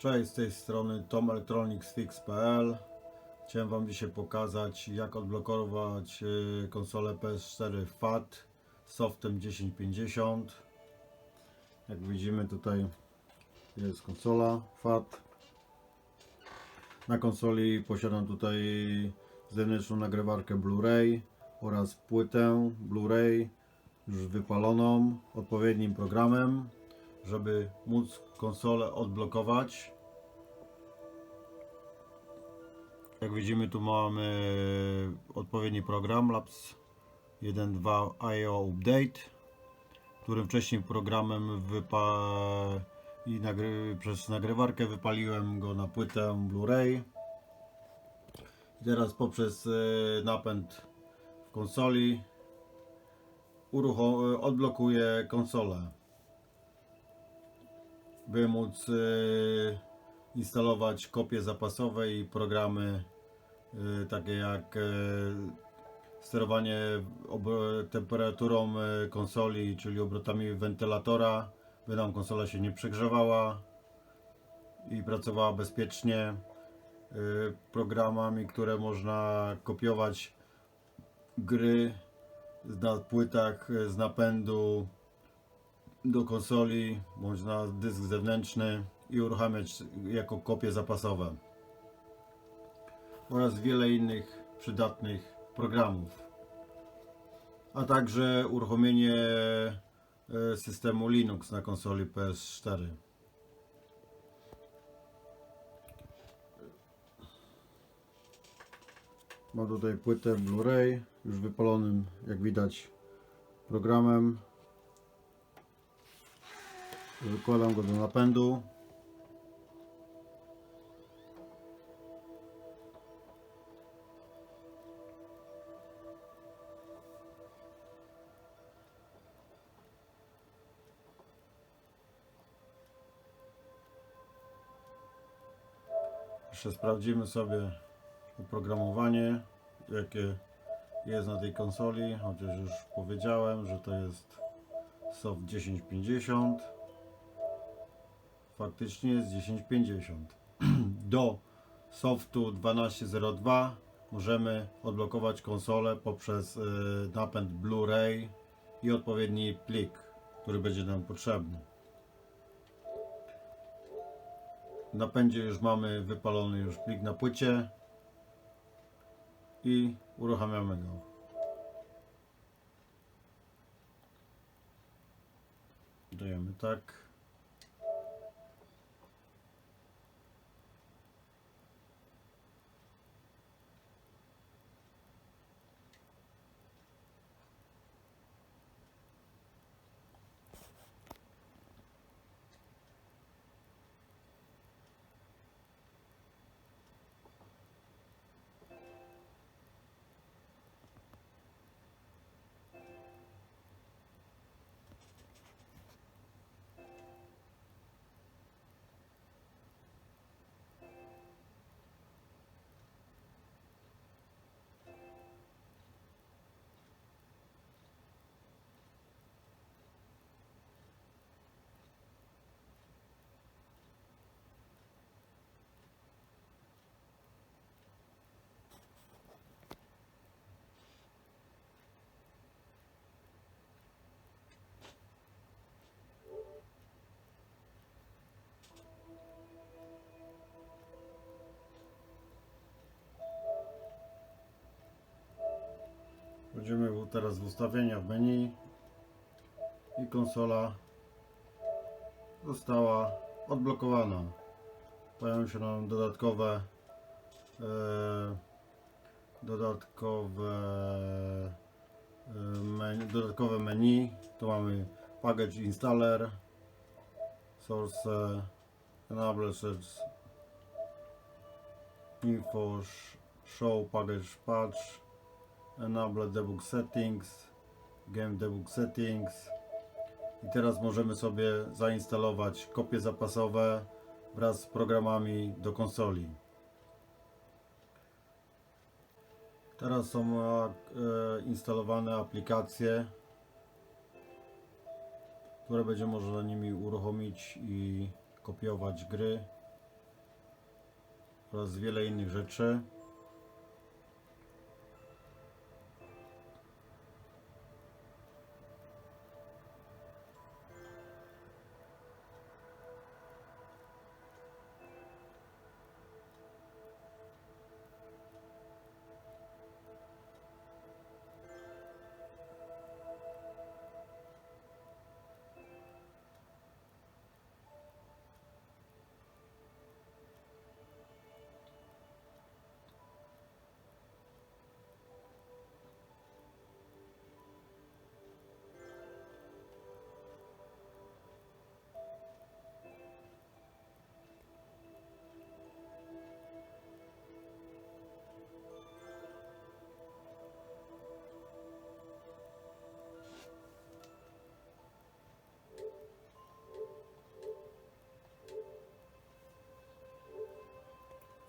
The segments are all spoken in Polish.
Cześć, z tej strony tomelectronicsfix.pl Chciałem Wam dzisiaj pokazać jak odblokować y, konsolę PS4 FAT softem 1050 Jak widzimy tutaj jest konsola FAT Na konsoli posiadam tutaj zewnętrzną nagrywarkę Blu-ray oraz płytę Blu-ray już wypaloną odpowiednim programem żeby móc konsolę odblokować. Jak widzimy tu mamy odpowiedni program Labs 1.2 IO Update, którym wcześniej programem wypa i nagry przez nagrywarkę wypaliłem go na płytę Blu-ray. Teraz poprzez e, napęd w konsoli uruchom- odblokuję konsolę by móc y, instalować kopie zapasowe i programy y, takie jak y, sterowanie temperaturą konsoli, czyli obrotami wentylatora, by nam konsola się nie przegrzewała i pracowała bezpiecznie. Programami, które można kopiować gry na płytach z napędu do konsoli bądź na dysk zewnętrzny i uruchamiać jako kopie zapasowe. Oraz wiele innych przydatnych programów. A także uruchomienie e, systemu Linux na konsoli PS4 mam tutaj płytę Blu-ray już wypalonym jak widać programem Wykładam go do napędu. Jeszcze sprawdzimy sobie oprogramowanie, jakie jest na tej konsoli, chociaż już powiedziałem, że to jest soft 1050 faktycznie jest 1050 do softu 1202 możemy odblokować konsolę poprzez y, napęd Blu-ray i odpowiedni plik, który będzie nam potrzebny. W napędzie już mamy wypalony już plik na płycie i uruchamiamy go. Dajemy tak. Wchodzimy teraz w ustawienia w menu i konsola została odblokowana. Pojawią się nam dodatkowe e, dodatkowe e, menu, dodatkowe menu. Tu mamy package installer, source, enable search, info, sh- show package patch, Enable Debug Settings, Game Debug Settings i teraz możemy sobie zainstalować kopie zapasowe wraz z programami do konsoli. Teraz są e, instalowane aplikacje, które będzie można nimi uruchomić i kopiować gry oraz wiele innych rzeczy.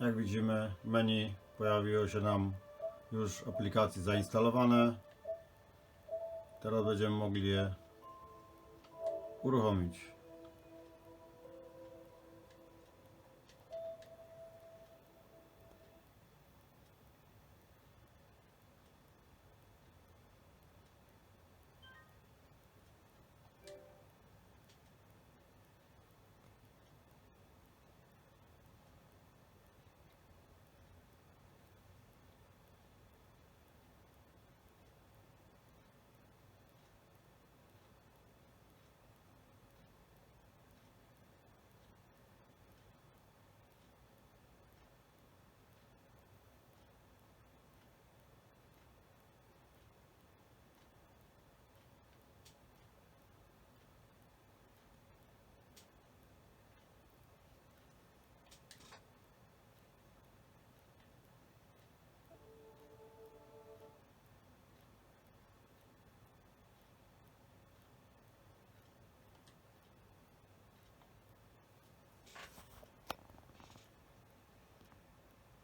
Jak widzimy, menu pojawiło się nam już aplikacje zainstalowane. Teraz będziemy mogli je uruchomić.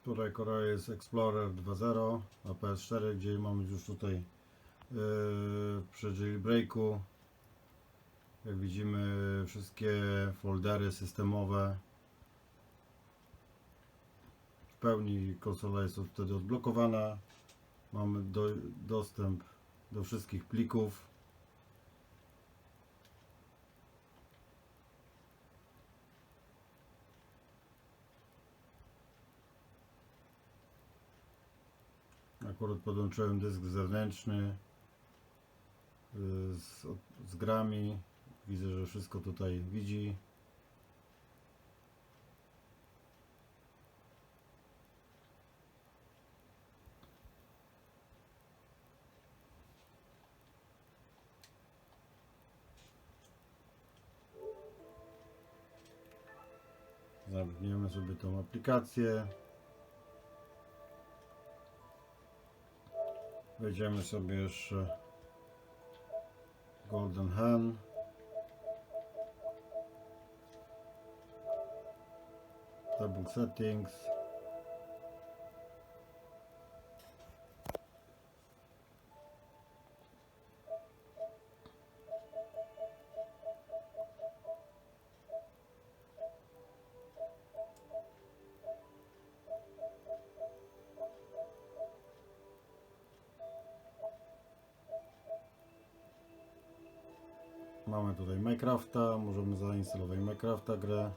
Tutaj Korea jest Explorer 2.0 na PS4, gdzie mamy już tutaj yy, przy jailbreaku jak widzimy wszystkie foldery systemowe. W pełni konsola jest wtedy odblokowana. Mamy do, dostęp do wszystkich plików Akurat podłączyłem dysk zewnętrzny y, z, z grami. Widzę, że wszystko tutaj widzi. Zamkniemy sobie tą aplikację. Wejdziemy sobie jeszcze Golden Hen. Tabuk Settings. Mamy tutaj Minecrafta, możemy zainstalować Minecrafta grę.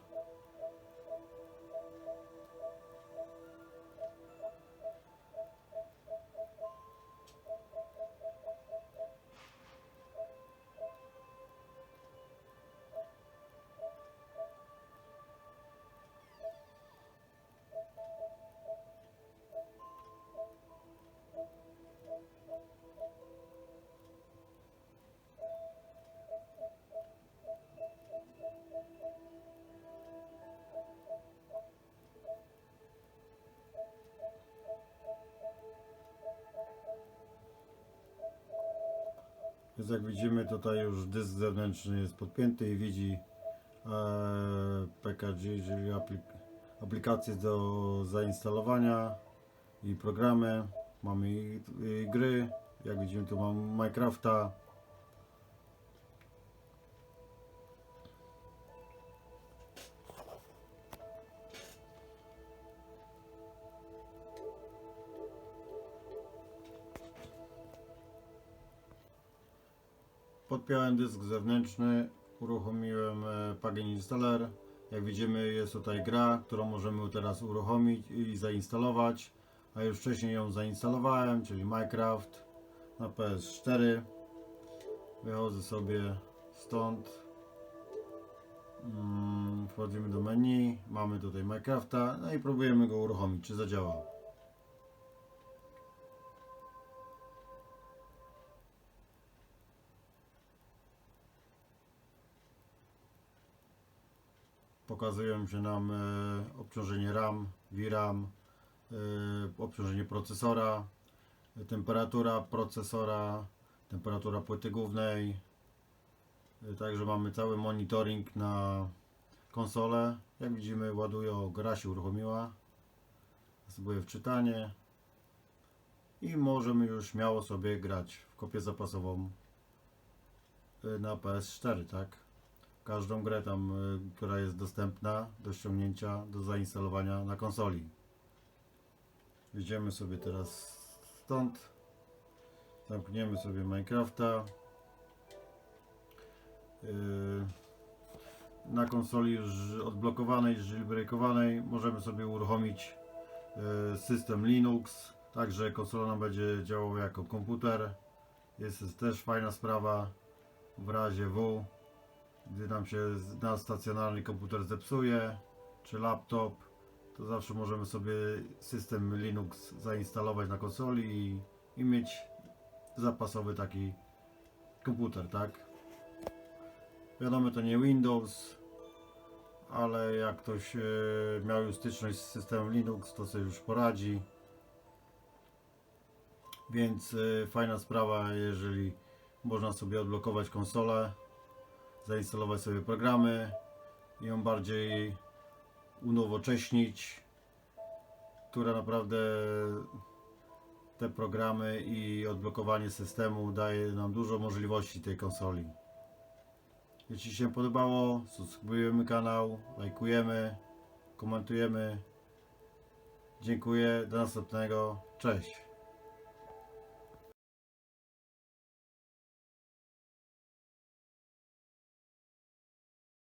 Więc jak widzimy tutaj już dysk zewnętrzny jest podpięty i widzi e, PKG, czyli aplik aplikacje do zainstalowania i programy. Mamy i, i gry, jak widzimy tu mam Minecrafta. Podpiąłem dysk zewnętrzny, uruchomiłem e, plugin installer. Jak widzimy jest tutaj gra, którą możemy teraz uruchomić i zainstalować. A już wcześniej ją zainstalowałem, czyli Minecraft na PS4. Wychodzę sobie stąd. Mm, Wchodzimy do menu, mamy tutaj Minecrafta, no i próbujemy go uruchomić, czy zadziała. Pokazują się nam e, obciążenie RAM, VRAM, e, obciążenie procesora, temperatura procesora, temperatura płyty głównej. E, Także mamy cały monitoring na konsolę. Jak widzimy ładuje, o, gra się uruchomiła. Zbyję wczytanie. I możemy już śmiało sobie grać w kopię zapasową na PS4, tak? Każdą grę tam, y, która jest dostępna do ściągnięcia, do zainstalowania na konsoli. Wyjdziemy sobie teraz stąd. Zamkniemy sobie Minecrafta. Yy, Na konsoli już odblokowanej, jailbreakowanej możemy sobie uruchomić yy, system Linux, także konsola nam będzie działała jako komputer. Jest też fajna sprawa w razie W gdy nam się nasz stacjonarny komputer zepsuje, czy laptop, to zawsze możemy sobie system Linux zainstalować na konsoli i, i mieć zapasowy taki komputer, tak? Wiadomo, to nie Windows, ale jak ktoś e, miał już styczność z systemem Linux, to sobie już poradzi. Więc e, fajna sprawa, jeżeli można sobie odblokować konsolę zainstalować sobie programy ją bardziej unowocześnić, która naprawdę te programy i odblokowanie systemu daje nam dużo możliwości tej konsoli. Jeśli się podobało, subskrybujemy kanał, lajkujemy, komentujemy. Dziękuję, do następnego, cześć.